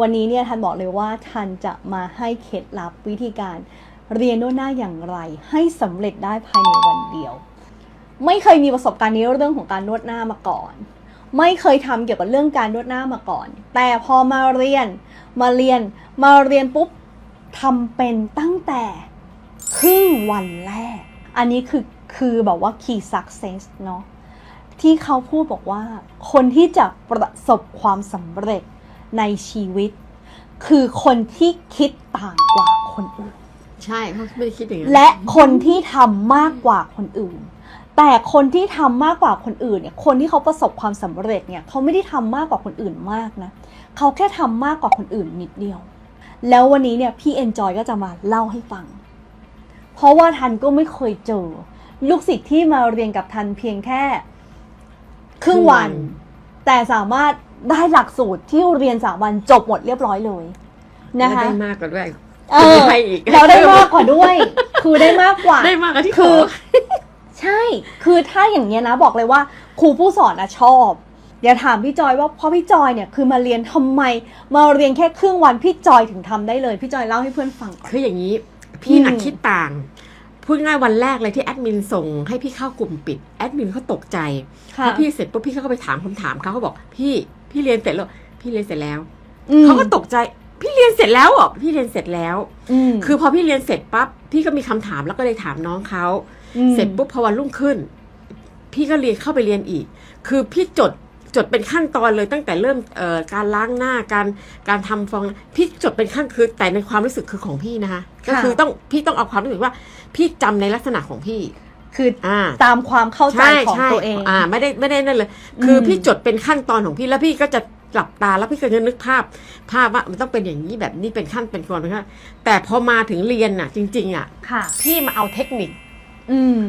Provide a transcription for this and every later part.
วันนี้เนี่ยทันบอกเลยว่าทันจะมาให้เคล็ดลับวิธีการเรียนโนวดหน้าอย่างไร ให้สำเร็จได้ภายในวันเดียว ไม่เคยมีประสบการณ์ในเรื่องของการนวดหน้ามาก่อน ไม่เคยทำเกี่ยวกับเรื่องการนวดหน้ามาก่อน แต่พอมาเรียนมาเรียนมาเรียนปุ๊บทำเป็นตั้งแต่ครึ่งวันแรก อันนี้คือคือแบบว่า key success เนาะที่เขาพูดบอกว่า คนที่จะประสบความสำเร็จ ในชีวิต คือคนที่คิดต่างกว่าคนอื่น ใช่เขาไม่ได้คิดอย่างนั้นและคนที่ทำมากกว่าคนอื่น แต่คนที่ทำมากกว่าคนอื่นเนี่ย คนที่เขาประสบความสำเร็จเนี่ยเขาไม่ได้ทำมากกว่าคนอื่นมากนะเขาแค่ทำมากกว่าคนอื่นนิดเดียว แล้ววันนี้เนี่ยพี่เอนจอยก็จะมาเล่าให้ฟัง เพราะว่าทันก็ไม่เคยเจอ ลูกศิษย์ที่มาเรียนกับทันเพียงแค่ ครึ่งวัน แต่สามารถ ได้หลักสูตรที่เรียนสามวันจบหมดเรียบร้อยเลยนะและคะได้มากกว่าด้วยเออได้อีกเราได้มากกว่าด้วย คือได้มากกว่าได้มากกว่าที่ขคืออใช่ คือถ้าอย่างเงี้ยนะบอกเลยว่า ครูผู้สอนอะชอบเดี๋ยวถามพี่จอยว่าเพราะพี่จอยเนี่ยคือมาเรียนทำไม มาเรียนแค่ครึ่งวันพี่จอยถึงทำได้เลย พี่จอยเล่าให้เพื่อนฟังก่อนคืออย่างนี้ พี่น่ะอืมคิดต่างพูดง่ายวันแรกเลยที่แอดมินส่งให้พี่เข้ากลุ่มปิดแอดมินเขาตกใจพค่ะอพี่เสร็จปุ๊บพี่ก็ไปถามคำถามเขาเขาบอกพี่ พี่เรียนเสร็จแล้วพี่เรียนเสร็จแล้วอืมเขาก็ตกใจพี่เรียนเสร็จแล้วเหรอพี่เรียนเสร็จแล้วอืมคือพอพี่เรียนเสร็จปั๊บพี่ก็มีคำถามแล้วก็เลยถามน้องเขามเสร็จปุ๊บพอวันรุ่งขึ้น พี่ก็เรียนเข้าไปเรียนอีก คือพี่จดจดเป็นขั้นตอนเลยตั้งแต่เริ่มเอ่อการล้างหน้าการการทำฟองพี่จดเป็นขั้นคือแต่ในความรู้สึกคือของพี่นะคะก็คือต้องพี่ต้องเอาความรู้สึกว่า พี่จำในลักษณะของพี่ คืออ่าตามความเข้าใจใช่ของใช่ตัวเอง อ่าไม่ได้ไม่ได้นั่นเลย คือมพี่จดเป็นขั้นตอนของพี่แล้วพี่ก็จะหลับตาแล้วพี่ก็จะนึกภาพ ภาพว่ามันต้องเป็นอย่างนี้แบบนี้เป็นขั้นเป็นตอนเป็นขั้นแต่พอมาถึงเรียนน่ะ จริง ๆ อะค่ะ พี่มาเอาเทคนิค อืม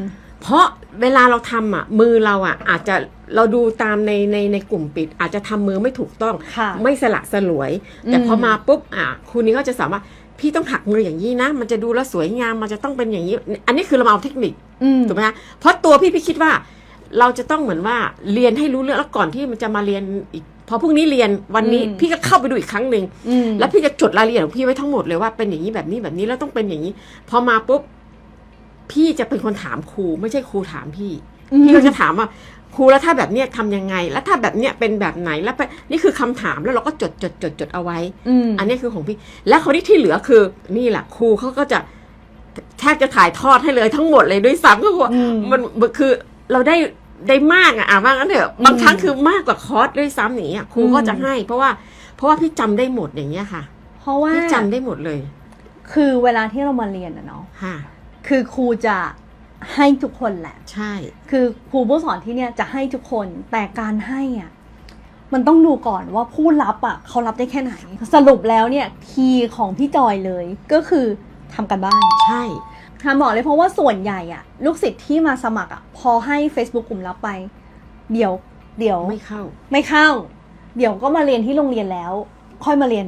เพราะเวลาเราทำอะ มือเราอะ อาจจะเราดูตามในในในกลุ่มปิด อาจจะทำมือไม่ถูกต้องค่ะไม่สละสลวย แต่อืมพอมาปุ๊บอะครูนี้ก็จะสามารถ พี่ต้องหักมืออย่างนี้นะ มันจะดูแล้วสวยงามมันจะต้องเป็นอย่างนี้ อันนี้คือเรามาเอาเทคนิคอืมถูกไหมคะเพราะตัวพี่พี่คิดว่า เราจะต้องเหมือนว่าเรียนให้รู้เรื่องแล้วก่อนที่มันจะมาเรียนอีกพอพรุ่งนี้เรียนวันนี้อืมพี่ก็เข้าไปดูอีกครั้งหนึ่งอืมแล้วพี่จะจดรายละเอียดของพี่ไว้ทั้งหมดเลยว่าเป็นอย่างนี้แบบนี้แบบนี้แล้วต้องเป็นอย่างนี้ พอมาปุ๊บพี่จะเป็นคนถามครู ไม่ใช่ครูถามพี่ พี่ก็จะถามว่า ครูแล้วถ้าแบบเนี้ยทำยังไง แล้วถ้าแบบเนี้ยเป็นแบบไหนแล้วไปนี่คือคำถามแล้วเราก็จดจดจดจดเอาไว้อืมอันนี้คือของพี่ แล้วคนที่ที่เหลือคือ นี่แหละครูเขาก็จะแทบจะถ่ายทอดให้เลยทั้งหมดเลยด้วยซ้ำก็คือว่าอืมมันมันคือเราได้ได้มากอะอะว่างั้นเถอะอืมบางครั้งคือมากกว่าคอร์สด้วยซ้ำอย่างเงี้ยครูก็อืมจะให้ เพราะว่า เพราะว่าพี่จำได้หมดอย่างเงี้ยค่ะ เพราะว่าพี่จำได้หมดเลย คือเวลาที่เรามาเรียนอะเนาะค่ะคือครูจะ ให้ทุกคนแหละ ใช่ คือครูผู้สอนที่เนี่ยจะให้ทุกคนแต่การให้อะมันต้องดูก่อนว่าผู้รับอะเขารับได้แค่ไหน สรุปแล้วเนี่ยคีย์ของพี่จอยเลยก็คือทำกันบ้านใช่ทำบอกเลยเพราะว่าส่วนใหญ่อะ ลูกศิษย์ที่มาสมัครอะพอให้ Facebook กลุ่มรับไป เดี๋ยว เดี๋ยวไม่เข้า ไม่เข้า เดี๋ยวก็มาเรียนที่โรงเรียนแล้ว ค่อยมาเรียน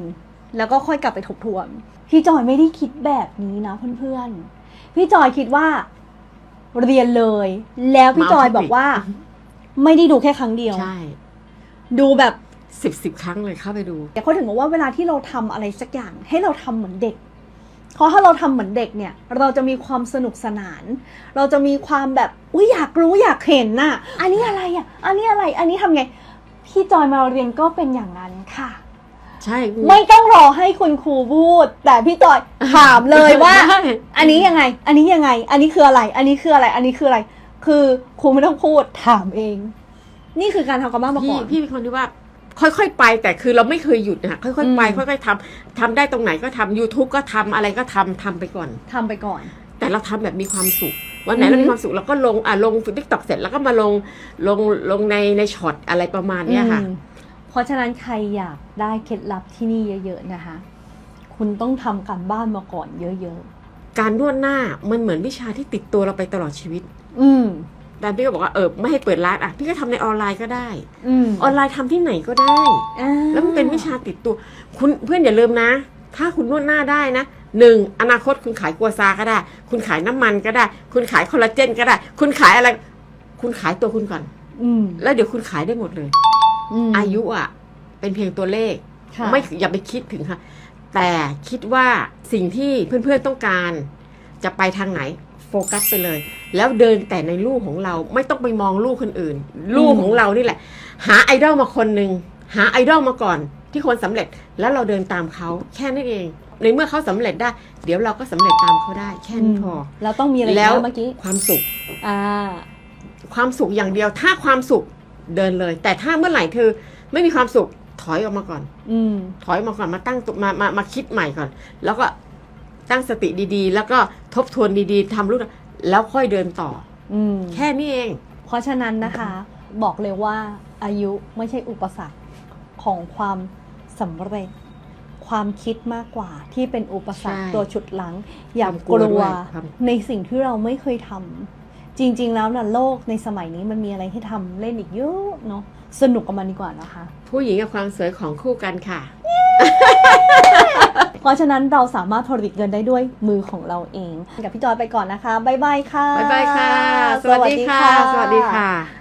แล้วก็ค่อยกลับไปทบทวน พี่จอยไม่ได้คิดแบบนี้นะเพื่อนๆพี่จอยคิดว่า เรียนเลย แล้วพี่จอยบอกว่า ไม่ได้ดูแค่ครั้งเดียว ใช่ ดูแบบสิบสิบครั้งเลยเข้าไปดูแต่เขาถึงบอกว่าเวลาที่เราทำอะไรสักอย่าง ให้เราทำเหมือนเด็ก เพราะถ้าเราทำเหมือนเด็กเนี่ย เราจะมีความสนุกสนาน เราจะมีความแบบอุ้ยอยากรู้อยากเห็นน่ะ อันนี้อะไรอะ อันนี้อะไร อันนี้ทำไง พี่จอยมาเรียนก็เป็นอย่างนั้นค่ะ ใช่ ไม่ต้องรอให้คุณครูพูด แต่พี่จอยถามเลยว่า ใช่ อันนี้ยังไง อันนี้ยังไง อันนี้คืออะไร อันนี้คืออะไร อันนี้คืออะไร คือครูไม่ต้องพูดถามเอง นี่คือการทำกันบ้านมาพี่ก่อน พี่เป็นคนที่ว่า ค่อยๆไปแต่คือเราไม่เคยหยุดนะคะค่อยๆไป อืม ค่อยๆทำทำได้ตรงไหนก็ทำ YouTube ก็ทำอะไรก็ทำทำไปก่อน ทำไปก่อน แต่เราทำแบบมีความสุข วันไหนอือฮึเรามีความสุขเราก็ลงอะลงทิกตอกเสร็จแล้วก็มาลงลงลงในในช็อตอะไรประมาณเนี้ยค่ะ อืม เพราะฉะนั้นใครอยากได้เคล็ดลับที่นี่เยอะๆนะคะ คุณต้องทำการบ้านมาก่อนเยอะการนวดหน้ามันเหมือนวิชาที่ติดตัวเราไปตลอดชีวิตๆอืมแต่พี่ก็บอกว่าเออไม่ให้เปิดร้านอะพี่ก็ทำในออนไลน์ก็ได้อืมออนไลน์ทำที่ไหนก็ได้อ่าแล้วมันเป็นวิชาติดตัว คุณเพื่อนอย่าลืมนะ ถ้าคุณนวดหน้าได้นะหนึ่งอนาคตคุณขายกัวซาก็ได้ คุณขายน้ำมันก็ได้ คุณขายคอลลาเจนก็ได้ คุณขายอะไร คุณขายตัวคุณก่อน อืมแล้วเดี๋ยวคุณขายได้หมดเลยม อายุอะ เป็นเพียงตัวเลขค่ะไม่อย่าไปคิดถึงค่ะ แต่คิดว่าสิ่งที่เพื่อนๆต้องการ จะไปทางไหนโฟกัสไปเลย แล้วเดินแต่ในลูกของเราไม่ต้องไปมองลูกคนอื่น ลูกของเรานี่แหละ หาไอดอลมาคนหนึ่งหาไอดอลมาก่อน ที่คนสำเร็จแล้วเราเดินตามเขาแค่นั้นเองในเมื่อเขาสำเร็จได้ เดี๋ยวเราก็สำเร็จตามเขาได้แค่นี้พอแล้วต้องมีอะไรแล้วนะเมื่อกี้ความสุขอ่าความสุขอย่างเดียวถ้าความสุข เดินเลย แต่ถ้าเมื่อไหร่เธอไม่มีความสุขถอยออกมาก่อน อืม ถอยมาก่อนมาตั้งตัวมามามาคิดใหม่ก่อน แล้วก็ตั้งสติดีๆ แล้วก็ทบทวนดีๆทำรู้แล้วค่อยเดินต่อ อืม แค่นี้เอง เพราะฉะนั้นนะคะ บอกเลยว่าอายุไม่ใช่อุปสรรคของความสำเร็จ ความคิดมากกว่าที่เป็นอุปสรรคใช่ตัวฉุดหลัง อย่าความกกลัวลัด้ววยความในสิ่งที่เราไม่เคยทำ จริง ๆ แล้วนะโลกในสมัยนี้มันมีอะไรให้ทำเล่นอีกเยอะเนาะสนุกกับมันดีกว่านะคะ ผู้หญิงกับความสวยของคู่กันค่ะ เพราะฉะนั้นเราสามารถผลิตเงินได้ด้วยมือของเราเอง กับพี่จอยไปก่อนนะคะ บ๊ายบายค่ะ บ๊ายบายค่ะ สวัสดีค่ะ สวัสดีค่ะ